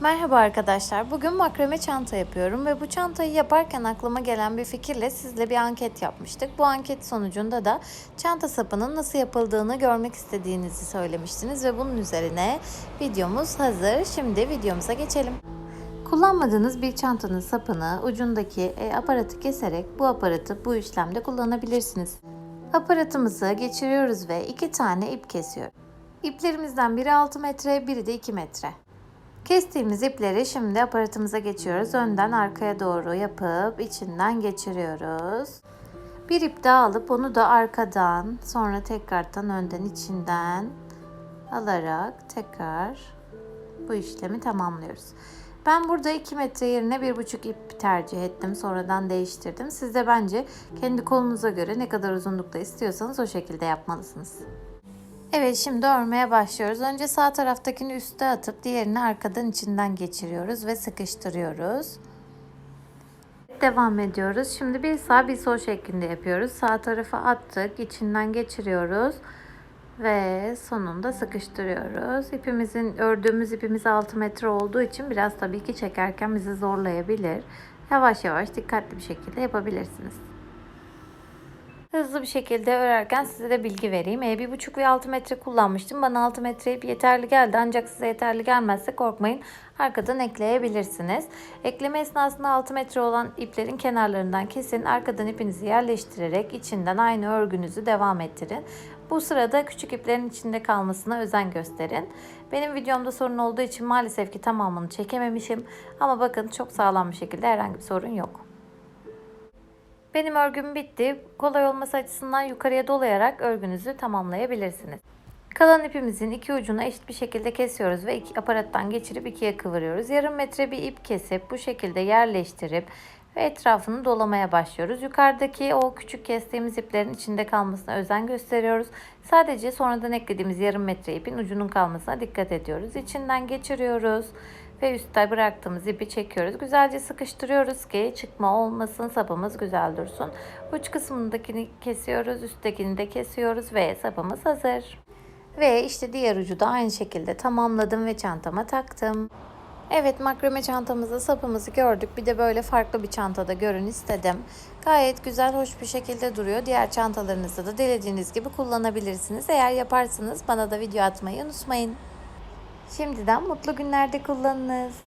Merhaba arkadaşlar. Bugün makrame çanta yapıyorum ve bu çantayı yaparken aklıma gelen bir fikirle sizle bir anket yapmıştık. Bu anket sonucunda da çanta sapının nasıl yapıldığını görmek istediğinizi söylemiştiniz ve bunun üzerine videomuz hazır. Şimdi videomuza geçelim. Kullanmadığınız bir çantanın sapını ucundaki e, aparatı keserek bu aparatı bu işlemde kullanabilirsiniz. Aparatımızı geçiriyoruz ve iki tane ip kesiyoruz. İplerimizden biri 6 metre, biri de 2 metre. Kestiğimiz ipleri şimdi aparatımıza geçiyoruz. Önden arkaya doğru yapıp içinden geçiriyoruz. Bir ip daha alıp onu da arkadan sonra tekrardan önden içinden alarak tekrar bu işlemi tamamlıyoruz. Ben burada 2 metre yerine 1,5 ip tercih ettim. Sonradan değiştirdim. Siz de bence kendi kolunuza göre ne kadar uzunlukta istiyorsanız o şekilde yapmalısınız. Evet şimdi örmeye başlıyoruz. Önce sağ taraftakini üste atıp diğerini arkadan içinden geçiriyoruz ve sıkıştırıyoruz. Devam ediyoruz. Şimdi bir sağ bir sol şeklinde yapıyoruz. Sağ tarafa attık, içinden geçiriyoruz ve sonunda sıkıştırıyoruz. İpimizin ördüğümüz ipimiz 6 metre olduğu için biraz tabii ki çekerken bizi zorlayabilir. Yavaş yavaş dikkatli bir şekilde yapabilirsiniz. Hızlı bir şekilde örerken size de bilgi vereyim. E, bir buçuk ve 6 metre kullanmıştım. Bana 6 metre ip yeterli geldi. Ancak size yeterli gelmezse korkmayın. Arkadan ekleyebilirsiniz. Ekleme esnasında 6 metre olan iplerin kenarlarından kesin. Arkadan ipinizi yerleştirerek içinden aynı örgünüzü devam ettirin. Bu sırada küçük iplerin içinde kalmasına özen gösterin. Benim videomda sorun olduğu için maalesef ki tamamını çekememişim. Ama bakın çok sağlam bir şekilde herhangi bir sorun yok. Benim örgüm bitti. Kolay olması açısından yukarıya dolayarak örgünüzü tamamlayabilirsiniz. Kalan ipimizin iki ucunu eşit bir şekilde kesiyoruz ve iki aparattan geçirip ikiye kıvırıyoruz. Yarım metre bir ip kesip bu şekilde yerleştirip ve etrafını dolamaya başlıyoruz. Yukarıdaki o küçük kestiğimiz iplerin içinde kalmasına özen gösteriyoruz. Sadece sonradan eklediğimiz yarım metre ipin ucunun kalmasına dikkat ediyoruz. İçinden geçiriyoruz ve üstte bıraktığımız ipi çekiyoruz. Güzelce sıkıştırıyoruz ki çıkma olmasın, sapımız güzel dursun. Uç kısmındakini kesiyoruz, üsttekini de kesiyoruz ve sapımız hazır. Ve işte diğer ucu da aynı şekilde tamamladım ve çantama taktım. Evet makrame çantamızda sapımızı gördük. Bir de böyle farklı bir çantada görün istedim. Gayet güzel, hoş bir şekilde duruyor. Diğer çantalarınızda da dilediğiniz gibi kullanabilirsiniz. Eğer yaparsanız bana da video atmayı unutmayın. Şimdiden mutlu günlerde kullanınız.